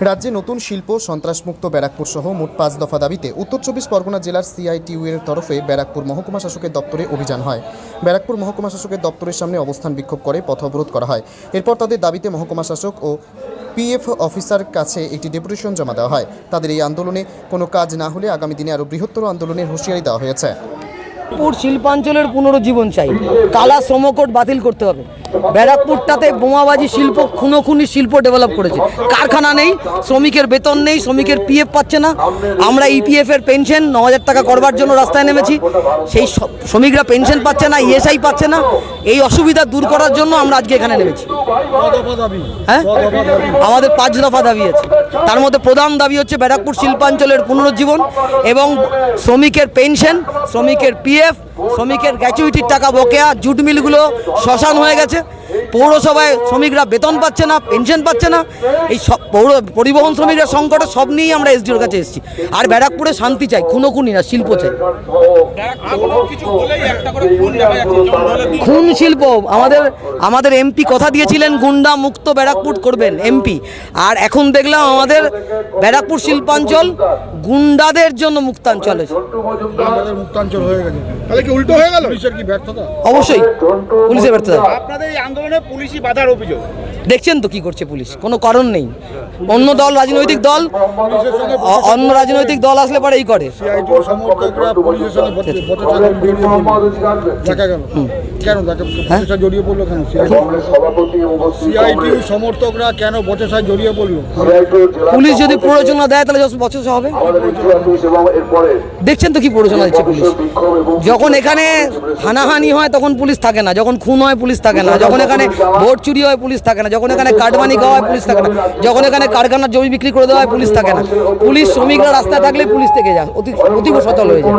রাজ্যে নতুন শিল্প সন্ত্রাসমুক্ত ব্যারাকপুর সহ মোট পাঁচ দফা দাবিতে উত্তর চব্বিশ পরগনা জেলার সিআইটিউ এর তরফে ব্যারাকপুর মহকুমা শাসকের দপ্তরে অভিযান হয়। ব্যারাকপুর মহকুমা শাসকের দপ্তরের সামনে অবস্থান বিক্ষোভ করে পথ অবরোধ করা হয়। এরপর তাদের দাবিতে মহকুমা শাসক ও পিএফ অফিসার কাছে একটি ডেপুটেশন জমা দেওয়া হয়। তাদের এই আন্দোলনে কোনো কাজ না হলে আগামী দিনে আরও বৃহত্তর আন্দোলনের হুঁশিয়ারি দেওয়া হয়েছে। শিল্পাঞ্চলের পুনরুজ্জীবন চাই। কালা শ্রমকোট বাতিল করতে হবে। ব্যারাকপুরটাতে বোমাবাজি শিল্প, খুনোখুনি শিল্প ডেভেলপ করেছে। কারখানা নেই, শ্রমিকের বেতন নেই, শ্রমিকের পিএফ পাচ্ছে না। আমরা ইপিএফ এর পেনশন ন হাজার টাকা করবার জন্য রাস্তায় নেমেছি। সেই শ্রমিকরা পেনশন পাচ্ছে না ইএসআই পাচ্ছে না। এই অসুবিধা দূর করার জন্য আমরা আজকে এখানে নেমেছি। হ্যাঁ? আমাদের পাঁচ দফা দাবি আছে। তার মধ্যে প্রধান দাবি হচ্ছে ব্যারাকপুর শিল্পাঞ্চলের পুনরুজ্জীবন এবং শ্রমিকের পেনশন শ্রমিকের পিএফ শ্রমিকের গ্র্যাচুইটির টাকা বকেয়া, জুট মিলগুলো শ্মশান হয়ে গেছে। পৌরসভায় শ্রমিকরা বেতন পাচ্ছে না পেনশন পাচ্ছে না। এই সব পৌর পরিবহন শ্রমিকরা সংকটে সব নিয়েই আমরা এসডিওর কাছে এসেছি। আর ব্যারাকপুরে শান্তি চাই খুনোখুনি না শিল্প চাই। এখনও কিছু বলেই একটা করে খুন শিল্প আমাদের আমাদের এমপি কথা দিয়েছিলেন গুন্ডা মুক্ত ব্যারাকপুর করবেন এমপি আর এখন দেখলাম আমাদের ব্যারাকপুর শিল্পাঞ্চল গুন্ডাদের জন্য মুক্তাঞ্চল হয়েছে মুক্তাঞ্চল হয়ে গেছে। তাহলে কি উল্টো হয়ে গেল? পুলিশের কি ব্যর্থতা? অবশ্যই পুলিশের ব্যর্থতা। আপনাদের এই আন্দোলনে পুলিশি বাধার অভিযোগ। দেখছেন তো কি করছে পুলিশ? কোনো কারণ নেই। অন্য দল রাজনৈতিক দল অন্য রাজনৈতিক দল আসলে পরে এই করে। দেখা গেল। কেন? দেখা বচসা জড়িয়ে পড়ল কেন? সিআইটি সমর্থকরা কেন বচসায় জড়িয়ে পড়ল? পুলিশ যদি প্ররোচনা দেয় তাহলে বছর হবে। দেখছেন তো কি প্ররোচনা দিচ্ছে পুলিশ? যখন এখানে হানাহানি হয় তখন পুলিশ থাকে না। যখন খুন হয় পুলিশ থাকে না। যখন এখানে ভোট চুরি হয় পুলিশ থাকে না। যখন এখানে কাটমানি খাওয়া হয় পুলিশ থাকে না। যখন এখানে কারখানার জমি বিক্রি করে দেওয়া হয় পুলিশ থাকে না। পুলিশ শ্রমিকরা রাস্তায় থাকলে পুলিশ থেকে যায় অতি অতীব সচল হয়ে যায়।